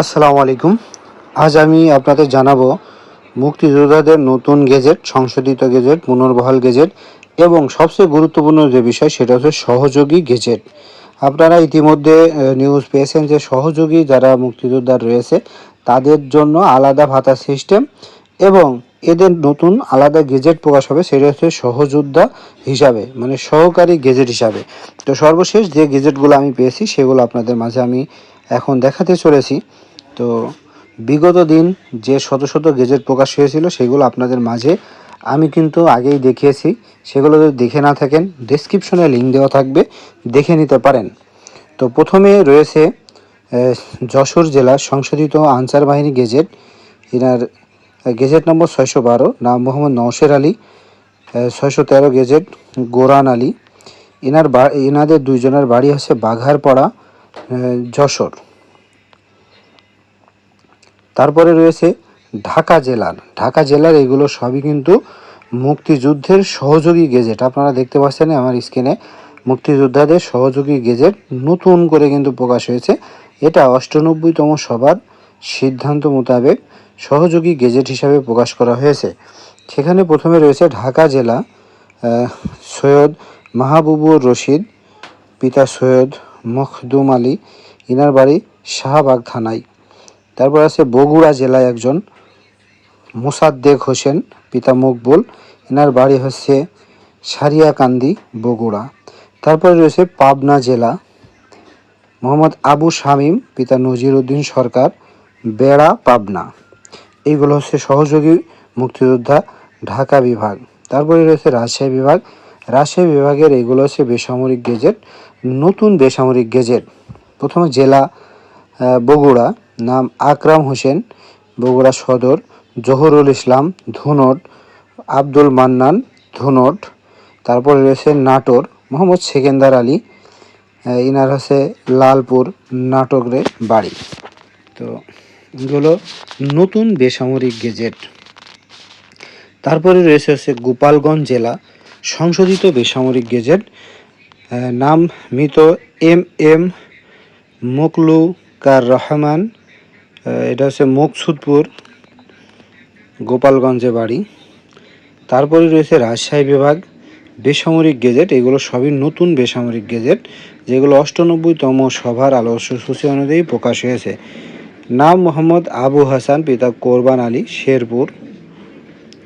আসসালামু আলাইকুম। আজ আমি আপনাদের জানাব মুক্তিযোদ্ধাদের নতুন গেজেট, সংশোধিত গেজেট, পুনর্বহাল গেজেট এবং সবচেয়ে গুরুত্বপূর্ণ যে বিষয় সেটা হচ্ছে সহযোগী গেজেট। আপনারা ইতিমধ্যে নিউজ পেয়েছেন যে সহযোগী যারা মুক্তিযোদ্ধা রয়েছে, তাদের জন্য আলাদা ভাতা সিস্টেম এবং এদের নতুন আলাদা গেজেট প্রকাশ হবে, সেটা হচ্ছে সহযোদ্ধা হিসাবে মানে সহকারী গেজেট হিসাবে। তো সর্বশেষ যে গেজেটগুলো আমি পেয়েছি, সেগুলো আপনাদের মাঝে আমি এখন দেখাতে চলেছি। তো বিগত দিন যে শত শত গেজেট প্রকাশ হয়েছিল, সেগুলো আপনাদের মাঝে আমি কিন্তু আগেই দেখিয়েছি। সেগুলো যদি দেখে না থাকেন ডেসক্রিপশনে লিঙ্ক দেওয়া থাকবে, দেখে নিতে পারেন। তো প্রথমে রয়েছে যশোর জেলার সংশোধিত আনসার বাহিনী গেজেট। এনার গেজেট নম্বর ছয়শো বারো, নাম মোহাম্মদ নওশের আলী। ছয়শো তেরো গেজেট গোরান আলী। এনার বা, এনাদের দুইজনের বাড়ি হচ্ছে বাঘারপাড়া। যশোর। তারপরে রয়েছে ঢাকা জেলার ঢাকা জেলার এগুলো সবই কিন্তু মুক্তিযুদ্ধের সহযোগী গেজেট। আপনারা দেখতে পাচ্ছেন আমার স্ক্রিনে মুক্তিযোদ্ধাদের সহযোগী গেজেট নতুন করে কিন্তু প্রকাশ হয়েছে। এটা অষ্টানব্বইতম সভার সিদ্ধান্ত মোতাবেক সহযোগী গেজেট হিসাবে প্রকাশ করা হয়েছে। সেখানে প্রথমে রয়েছে ঢাকা জেলা সৈয়দ মাহবুবুর রশিদ, পিতা সৈয়দ মখদুম আলী, ইনার বাড়ি শাহবাগ থানায়। তারপর আছে বগুড়া জেলায় একজন মোসাদ্দেক হোসেন, পিতা মকবুল। এনার বাড়ি হচ্ছে সারিয়াকান্দি, বগুড়া। তারপরে রয়েছে পাবনা জেলা। মোহাম্মদ আবু শামীম, পিতা নজির উদ্দিন সরকার, বেড়া, পাবনা। এইগুলো হচ্ছে সহযোগী মুক্তিযোদ্ধা ঢাকা বিভাগ। তারপরে রয়েছে রাজশাহী বিভাগ রাজশাহী বিভাগের এগুলো হচ্ছে বেসামরিক গেজেট, নতুন বেসামরিক গেজেট। প্রথমে জেলা বগুড়া, নাম আকরাম হোসেন, বগুড়া সদর, জহরুল ইসলাম, ধুনট, আব্দুল মান্নান, ধুনট। তারপরে রয়েছে নাটোর, মোহাম্মদ সেকেন্দার আলী ইনার হচ্ছে লালপুর, নাটকরে বাড়ি। তো এগুলো নতুন বেসামরিক গেজেট। তারপরে রয়েছে হচ্ছে গোপালগঞ্জ জেলা সংশোধিত বেসামরিক গেজেট নাম মৃত এম এম মকলুকার রহমান এটা হচ্ছে মকসুদপুর, গোপালগঞ্জে বাড়ি। তারপরে রয়েছে রাজশাহী বিভাগ, বেসামরিক গেজেট, এগুলো সবই নতুন বেসামরিক গেজেট, যেগুলো অষ্টানব্বইতম সভার আলোচ্য সূচি অনুযায়ী প্রকাশ হয়েছে। নাম মোহাম্মদ আবু হাসান, পিতা কোরবান আলী, শেরপুর,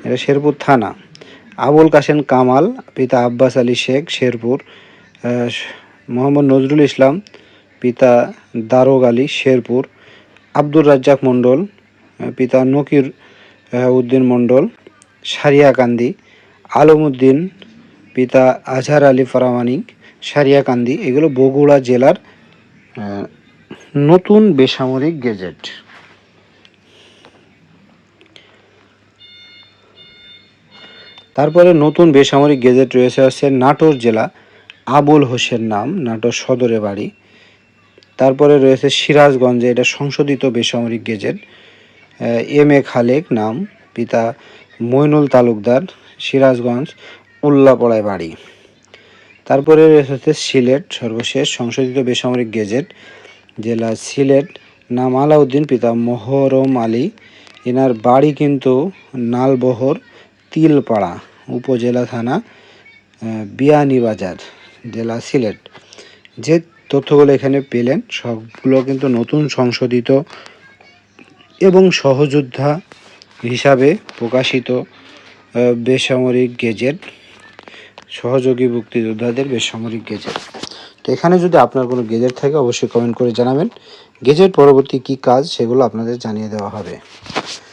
এটা শেরপুর থানা। আবুল কাসেম কামাল, পিতা আব্বাস আলী শেখ, শেরপুর মোহাম্মদ নজরুল ইসলাম, পিতা দারোগ আলী, শেরপুর, আব্দুর রাজ্জাক মণ্ডল পিতা নকির উদ্দিন মণ্ডল সারিয়াকান্দি আলমউদ্দিন পিতা আজহার আলী ফারামানিক সারিয়াকান্দি এগুলো বগুড়া জেলার নতুন বেসামরিক গেজেট। তারপরে নতুন বেসামরিক গেজেট রয়েছে হচ্ছে নাটোর জেলা। আবুল হোসেন নাম, নাটোর সদরে বাড়ি। তারপরে রয়েছে সিরাজগঞ্জে, এটা সংশোধিত বেসামরিক গেজেট। এম এ খালেক নাম, পিতা মইনুল তালুকদার, সিরাজগঞ্জ উল্লাপড়ায় বাড়ি। তারপরে রয়েছে সিলেট, সর্বশেষ সংশোধিত বেসামরিক গেজেট। জেলা সিলেট, নাম আলাউদ্দিন, পিতা মোহরম আলী। এনার বাড়ি কিন্তু নালবহর। তিলপাড়া, উপজেলা থানা বিয়ানীবাজার, জেলা সিলেট। যে তথ্যগুলো এখানে পেলেন, সবগুলো কিন্তু নতুন সংশোধিত এবং সহযোদ্ধা হিসাবে প্রকাশিত বেসামরিক গেজেট, সহযোগী মুক্তিযোদ্ধাদের বেসামরিক গেজেট। তো এখানে যদি আপনার কোনো গেজেট থাকে, অবশ্যই কমেন্ট করে জানাবেন। গেজেট পরবর্তী কী কাজ, সেগুলো আপনাদের জানিয়ে দেওয়া হবে।